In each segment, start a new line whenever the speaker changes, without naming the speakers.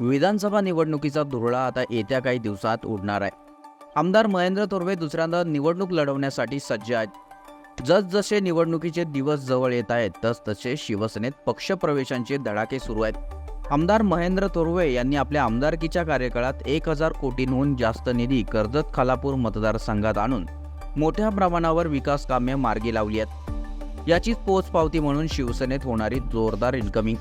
विधानसभा निवडणुकीचा धुरळा आता येत्या काही दिवसात उडणार आहे. आमदार महेंद्र तोरवे दुसऱ्यांदा निवडणूक लढवण्यासाठी सज्ज आहेत. जसजसे निवडणुकीचे दिवस जवळ येत आहेत तसतसे शिवसेनेत पक्षप्रवेशांचे धडाके सुरू आहेत. आमदार महेंद्र तोरवे यांनी आपल्या आमदारकीच्या कार्यकाळात एक हजार कोटींहून जास्त निधी कर्जत खालापूर मतदारसंघात आणून मोठ्या प्रमाणावर विकास कामे मार्गी लावली आहेत. याचीच पोचपावती म्हणून शिवसेनेत होणारी जोरदार इन्कमिंग.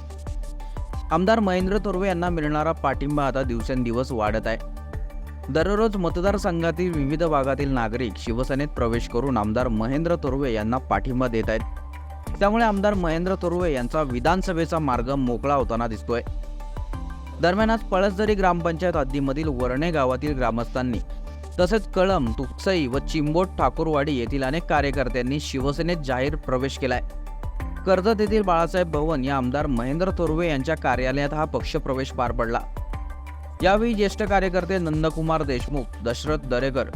आमदार महेंद्र तोरवे यांना मिळणारा पाठिंबा आता दिवसेंदिवस वाढत आहे. दररोज मतदारसंघातील विविध भागातील नागरिक शिवसेनेत प्रवेश करून आमदार महेंद्र तोरवे यांना पाठिंबा देत आहेत. त्यामुळे आमदार महेंद्र तोरवे यांचा विधानसभेचा मार्ग मोकळा होताना दिसतोय. दरम्यान आज पळसदरी ग्रामपंचायत हद्दीमधील वरणे गावातील ग्रामस्थांनी तसेच कळम तुकसई व चिंबोट ठाकूरवाडी येथील अनेक कार्यकर्त्यांनी शिवसेनेत जाहीर प्रवेश केलाय. कर्जत येथील बाळासाहेब भवन या आमदार महेंद्र तोरवे यांच्या कार्यालयात हा पक्षप्रवेश पार पडला. यावेळी ज्येष्ठ कार्यकर्ते नंदकुमार देशमुख दशरथ दरेकर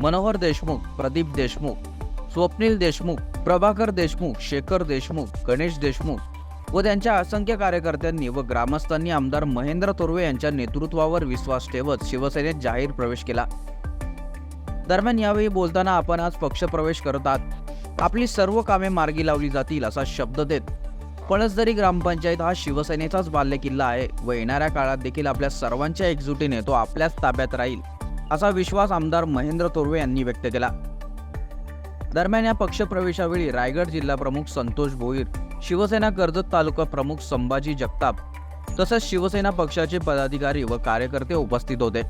मनोहर देशमुख प्रदीप देशमुख स्वप्नील देशमुख प्रभाकर देशमुख शेखर देशमुख गणेश देशमुख व त्यांच्या असंख्य कार्यकर्त्यांनी व ग्रामस्थांनी आमदार महेंद्र तोरवे यांच्या नेतृत्वावर विश्वास ठेवत शिवसेनेत जाहीर प्रवेश केला. दरम्यान यावेळी बोलताना आपण आज पक्षप्रवेश करत आहात. आपली सर्व कामे मार्गी लावली जातील असा शब्द देत पळसदरी ग्रामपंचायत हा शिवसेनेचाच बाल्यकिल्ला आहे व येणाऱ्या काळात देखील आपल्या सर्वांच्या एकजुटीने तो आपल्याच ताब्यात राहील असा विश्वास आमदार महेंद्र तोरवे यांनी व्यक्त केला. दरम्यान या पक्षप्रवेशावेळी रायगड जिल्हा प्रमुख संतोष भोईर शिवसेना कर्जत तालुका प्रमुख संभाजी जगताप तसंच शिवसेना पक्षाचे पदाधिकारी व कार्यकर्ते उपस्थित होते.